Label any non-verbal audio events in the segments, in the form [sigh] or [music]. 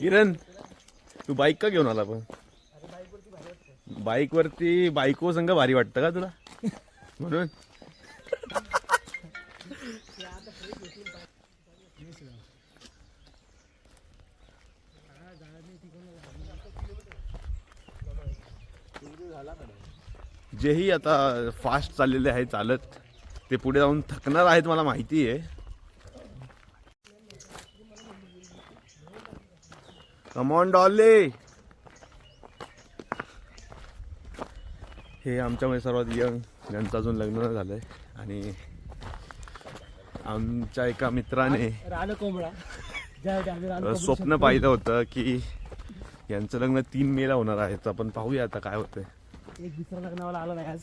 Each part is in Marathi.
किरण तू बाईक का घेऊन आला पण? बाईक वरती बायको संघ भारी वाटतं का तुला? म्हणून? जेही आता फास्ट चाललेले आहे चालत ते पुढे जाऊन थकणार आहेत मला माहिती आहे. कमॉन डॉले हे आमच्यामध्ये सर्वात यंग ज्यांचं अजून लग्न झालंय. आणि आमच्या एका मित्राने कोंबडा. स्वप्न. पाहिलं होतं की यांचं लग्न तीन मेला होणार आहे. तर आपण पाहूया आता काय होतंय. एक दुसरा लग्नावाला आला नाही आज.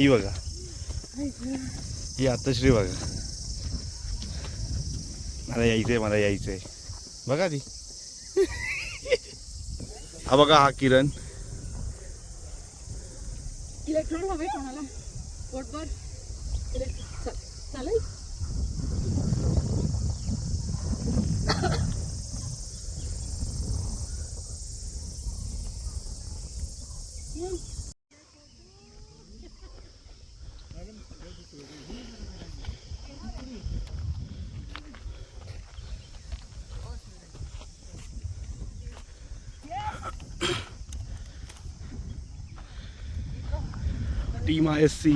ही बघा. ही आतश्री बघा. मला यायचंय मला यायचंय. बघा ती. हा बघा हा किरण. इलेक्ट्रॉन हवे कोणाला? पोटभर. चालेल. Team I S C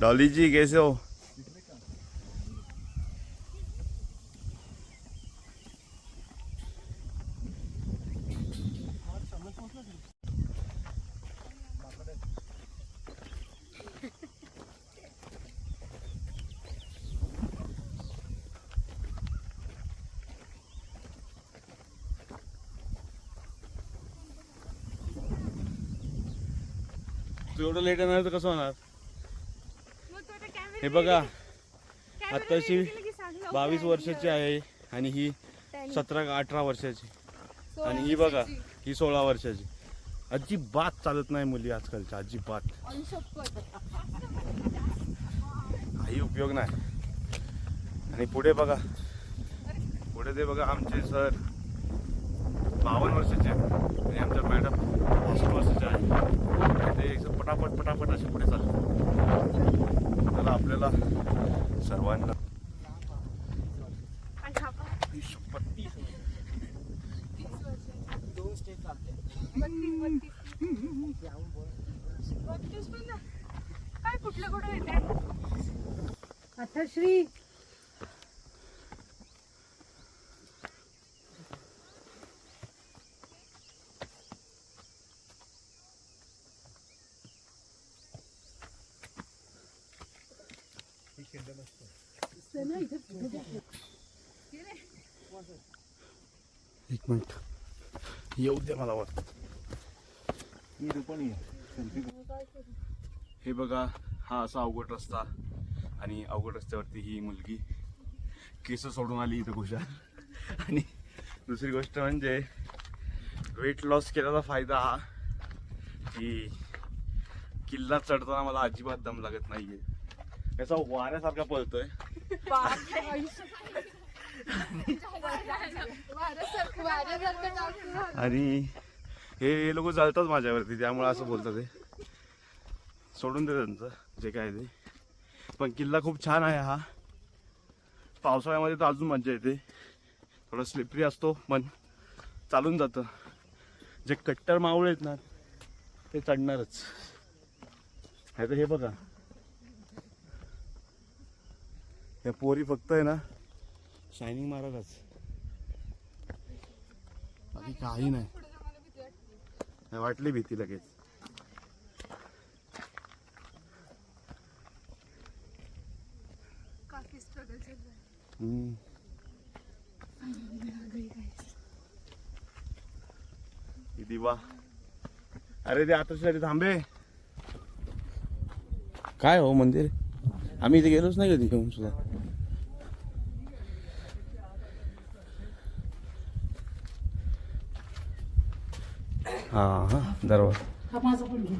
bag कैसे हो? तू एवढं लेट येणार तर कसं होणार? हे बघा आत्ताची बावीस वर्षाची आहे आणि ही सतरा का अठरा वर्षाची. आणि ही बघा ही सोळा वर्षाची. अजिबात चालत नाही मुली आजकालच्या अजिबात. काही उपयोग नाही. आणि पुढे बघा पुढे ते बघा आमचे सर बावन्न वर्षाचे आणि आमच्या मॅडम पासष्ट वर्षाच्या आहेत. ते एकदम पटापट पटापट असे पुढे चालले. तर आपल्याला सर्वांना काय कुठल्या कुठे येते? आता श्री एक मिनिट येऊ दे मला वाटत हे बघा हा असा अवघड रस्ता आणि अवघड रस्त्यावरती ही मुलगी केस सोडून आली इथं खुशाल आणि दुसरी गोष्ट म्हणजे वेट लॉस केल्याचा फायदा हा की किल्ला चढताना मला अजिबात दम लागत नाहीये. त्याचा वाऱ्यासारखा पळतोय. आणि हे हे लोक चालतात माझ्यावरती त्यामुळे असं बोलतात ते सोडून दे त्यांचं जे काय ते. पण किल्ला खूप छान आहे हा. पावसाळ्यामध्ये तर अजून मजा येते. थोडं स्लिपरी असतो पण चालून जातं. जे कट्टर मावळे आहेत ना ते चढणारच. नाही तर हे बघा. या पोरी फक्त आहे ना शायनिंग मारतच बाकी काही नाही. वाटली भीती लगेच. है. ही दिवा. अरे ते आता थांबे. काय हो मंदिर? आम्ही इथे गेलोच नाही कधी घेऊन सुद्धा. हा हा दरवाजा. हा माझा पण घे.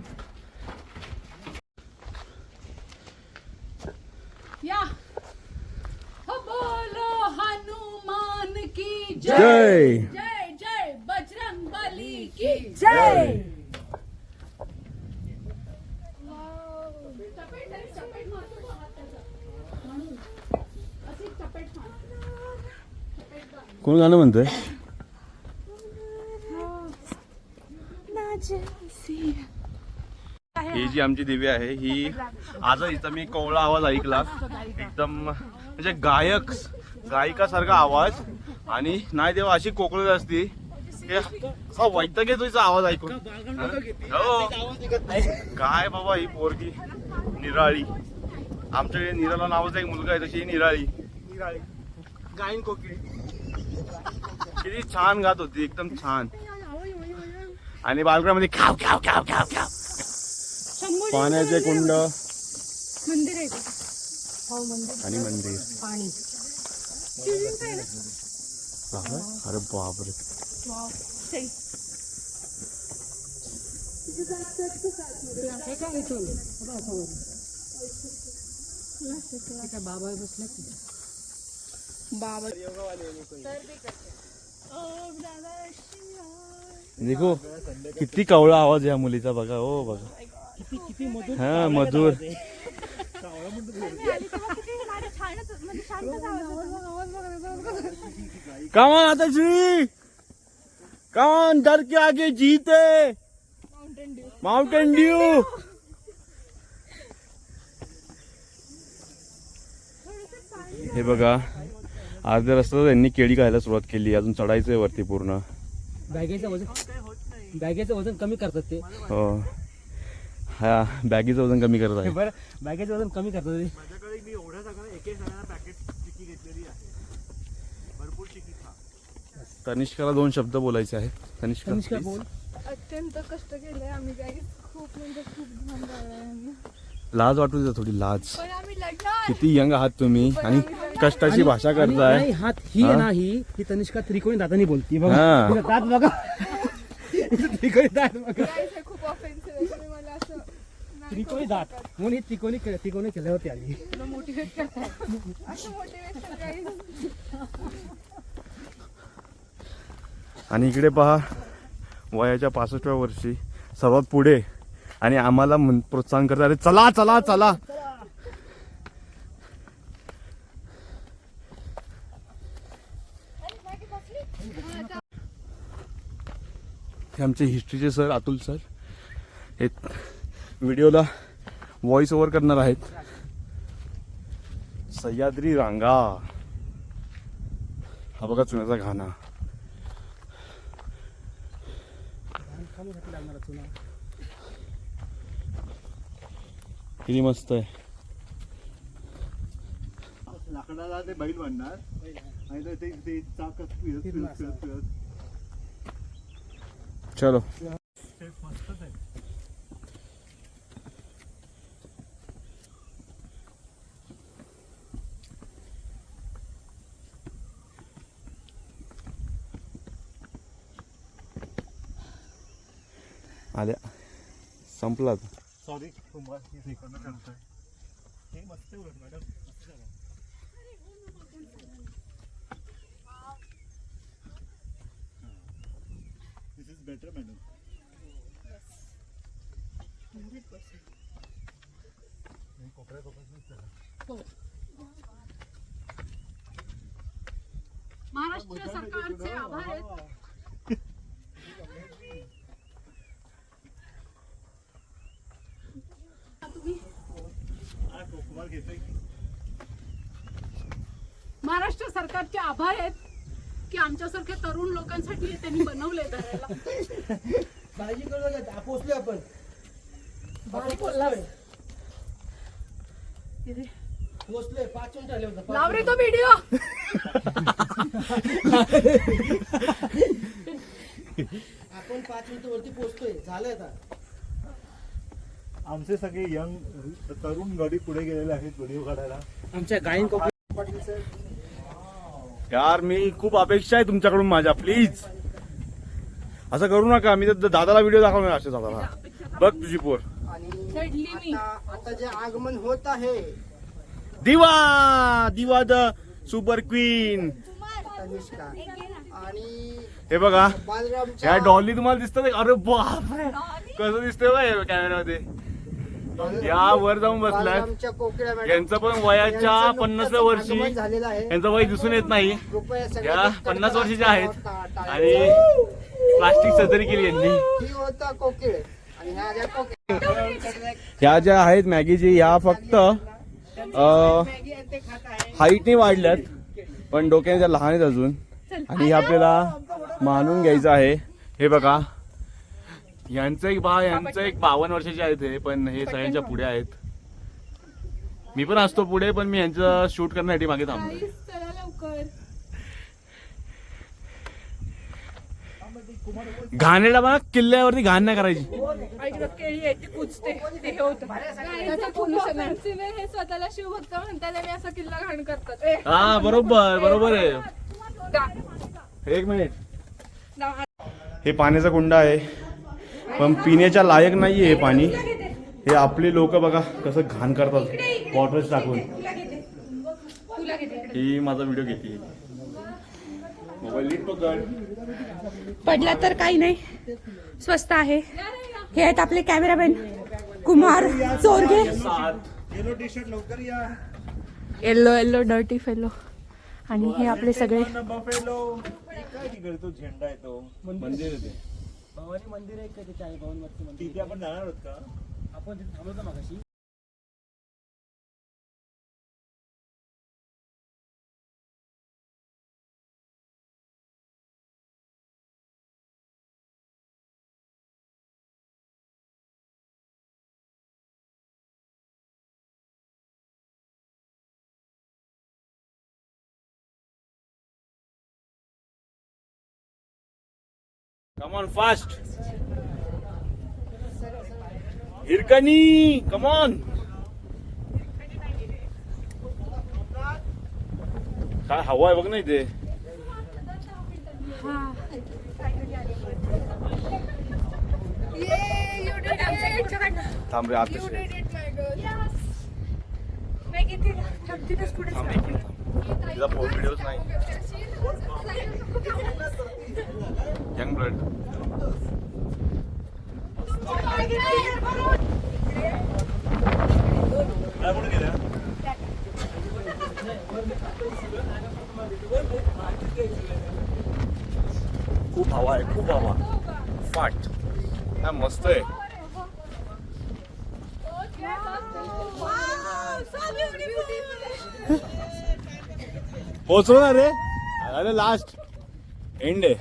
या. हो बोलो हनुमान की जय. जय. जय बजरंग बली की जय. कोण गाणं म्हणतोय ही जी आमची दिवी आहे ही आज इथं मी कोवळा आवाज ऐकला. एकदम म्हणजे गायक गायिकासारखा आवाज आणि नाही तेव्हा अशी कोकळत असती. असा हिचा आवाज ऐकून. हो. काय बाबा ही पोरगी निराळी. आमच्या इकडे निराला नावाचा एक मुलगा आहे तशी ही निराळी. गायन कोकिळी. किती छान गात होती एकदम छान. आणि बालगडामध्ये खाव खाव खाव खाव खाव. पाण्याचे कुंड. मंदिर आहे का? आणि मंदिर. पाणी. अरे बापरे. हे? हे बाबा बसले बाबा देखो किती कवळा आवाज या मुलीचा बघा हो बघा. हा मधुर. कमान आता श्री कमान डर के आगे जीते! माउंटेन ड्यू हे बघा अर्ध्या रस्त्यात त्यांनी केळी खायला सुरुवात केली अजून चढायचंय वरती पूर्ण. बॅगेचं वजन बॅगेचं वजन कमी करतात ते. हो. हा बॅगीचं वजन कमी करत आहे. बरं बॅगेचं वजन कमी करतात ते माझ्याकडे मी एवढ्या सगळ्या एक एक जणांना पॅकेट चिक्की घेतलेली आहे. भरपूर चिक्की खा. तनिष्काला दोन शब्द बोलायचे आहेत. तनिष्का तनिष्का. बोल. अत्यंत कष्ट केले आम्ही काही खूप म्हणजे खूप घाम गाळलाय आम्ही. लाज वाटू दे थोडी लाज. पण आम्ही लढणार. किती यंग आहात तुम्ही आणि कष्टाची भाषा आणि करताय. नाही, हात ही आहे हा? ना ही ही तनिष्का त्रिकोणी दातानी बोलती. हा. बघा तिचं दात बघा. [laughs] त्रिकोणी दात बघा. Guys, हे खूप ऑफेन्सिव्ह आहे तुम्ही मला असं नाही त्रिकोणी दात. म्हणून ही त्रिकोणी त्रिकोणी केल्या होती आली मोटिवेट करताय. असं मोटिवेशन काही आणि इकडे पहा वयाच्या पासष्टव्या वर्षी सर्वात पुढे आणि आम्हाला प्रोत्साहन करतात. अरे चला चला चला. हे आमचे हिस्ट्रीचे सर अतुल सर हे व्हिडिओला व्हॉइस ओव्हर करणार आहेत. सह्याद्री रांगा. हा बघा चुन्याचा घाणा. किती मस्त आहे. लाकडाला ते बैल बांधणार आणि ते- चलो ते मस्तच आहे आल्या संपला आता. सॉरी तुम्हाला हे इकडनं करतोय हे मस्त आहे उलट मॅडम मस्त झालं. This is better, madam. हे कोपऱ्या कोपऱ्यातच झालं. महाराष्ट्र सरकारचे आभार आहेत हा, कोकमाल घेतोय की? महाराष्ट्र सरकारचे आभार आहेत की आमच्यासारख्या तरुण लोकांसाठी हे त्यांनी बनवले धरायला. काळजी करू नका पोचलोय आपण. पोचलोय पाच मिनिट आले होते लाव रे तो व्हिडिओ आपण पाच मिनिट वरती पोचतोय. झालंय आता. आमचे सगळे यंग तरुण गडी पुढे गेलेले आहेत व्हिडिओ काढायला. आमच्या गायन पाटील सर यार मी खूप अपेक्षा आहे तुमच्याकडून माझ्या प्लीज असं करू नका मी तर दादाला व्हिडिओ दाखवणार असे दादाला. बघ तुझी पोर. आता जे आगमन होत आहे. दिवा दिवा द सुपर क्वीन. तनिष्का आणि हे बघा या डॉली तुम्हाला दिसतं ते? अरे बापरे कसं दिसतंय बघ कॅमेरामध्ये या वर जाऊन बसलाय. बालरामच्या कोकिळा मॅडम यांचं पण वयाच्या यांचं नुकतंच पन्नासव्या वर्षी आगमन झालेलं आहे. यांचं वय दिसून येत नाही. कृपया या पन्नास वर्षाच्या आहेत. टा- टा- आणि प्लास्टिक सर्जरी केली यांनी. ही होता कोकिळ. आणि ह्या ज्या कोकिळ ह्या ज्या आहेत मॅगीजी ह्या फक्त हाईटने वाढल्यात पण डोक्याने त्या लहान आहेत अजून. आणि हे आपल्याला मानून घ्यायचं आहे. हे बघा. यांचं एक बा यांचं एक बावन्न वर्षाचे आहेत हे पण हे सगळ्यांच्या पुढे आहेत. मी पण असतो पुढे पण मी यांचं [laughs] शूट करण्यासाठी मागे लवकर. घाणेला बघा किल्ल्यावरती घाण नाही करायची. ऐक ना, केळी आहे ती कुचते ते हे होतं. त्याचं pollution आहे. हे स्वतःला शिवभक्त म्हणतात आणि असा किल्ला घाण करतात. ए, हा बरोबर बरोबर आहे. एक मिनिट. हे पाण्याचा कुंड आहे. पण पिण्याच्या लायक नाहीये हे पाणी. हे आपले लोक बघा कसं घाण करतात. बॉटल्स टाकून. ही माझा व्हिडिओ घेते. पडला तर काही नाही. स्वस्त आहे. हे आहेत आपले cameraman Kumar Chorge. Yellow T shirt लवकर या. येल्लो येल्लो डर्टी फेलो आणि हे आपले सगळे. झेंडा आहे तो. मंदिर आहे भवानी मंदिर आहे का तिथे आहे भवन मंदिर तिथे आपण जाणार आहोत का? आपण तिथे थांबलो मागाशी? Come on fast Hirkani come on काय हवा आहे बघ ना इथे थांब रे आता थांब तिचा फोन व्हिडिओज नाही. यंग ब्लड काय म्हणून खूप हवा आहे खूप हवा. फाट हा मस्त आहे. पोचलो ना रे. अरे लास्ट एंड आहे.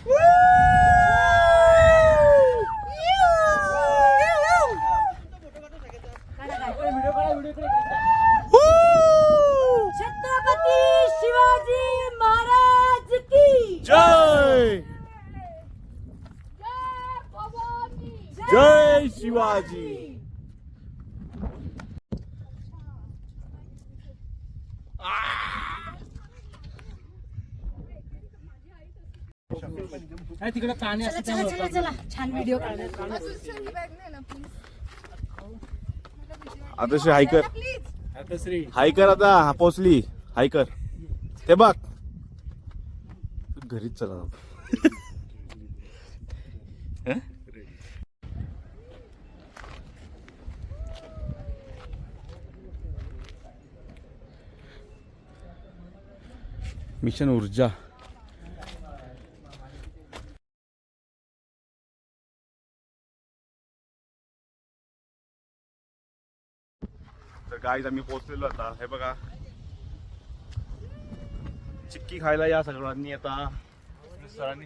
छत्रपती शिवाजी महाराज की जय. जय शिवाजी. नाही तिकडे पाणी छान व्हिडिओ आता श्री हायकर. आता श्री. हायकर आता हा, पोचली. हायकर. ते बघ. घरीच चला हं? मिशन ऊर्जा. गाईज आम्ही पोहोचलेलो आता. हे बघा. चिक्की खायला या सगळ्यांनी आता. सरांनी.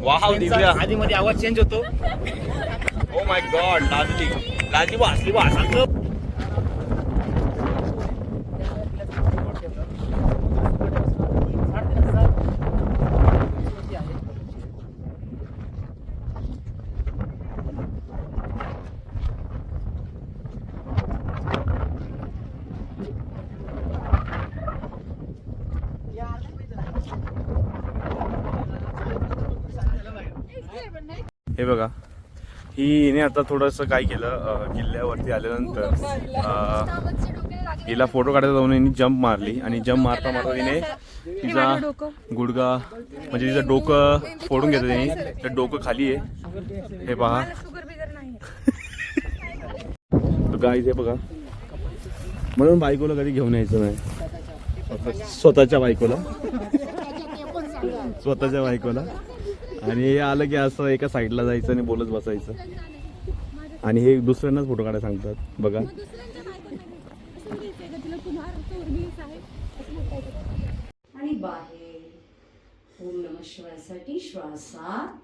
वाव दिव्या. आधी मध्ये आवाज चेंज होतो. ओ माय गॉड लाजली लाजली बा असली बा हे बघा ही हिने आता थोडंसं काय केलं किल्ल्यावरती आल्यानंतर हिला फोटो काढायला जाऊन हिने जंप मारली आणि जंप मारता मारता हिने तिचा गुडगा म्हणजे तिचं डोकं फोडून घेतलं तिने तर डोकं खाली आहे. हे पहा. शुगर बिगर गाईज बघा. म्हणून बायकोला कधी घेऊन यायचं नाही. स्वतःच्या बायकोला. स्वतःच्या बायकोला. आणि हे आलं की असं एका साईडला जायचं आणि बोलत बसायचं आणि हे दुसऱ्यांनाच फोटो काढायला सांगतात बघा आणि बाहेर ओम नम शिवायसाठी श्वासात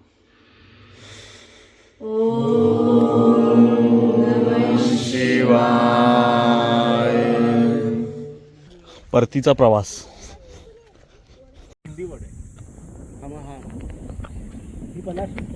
परतीचा प्रवास ही पन्नास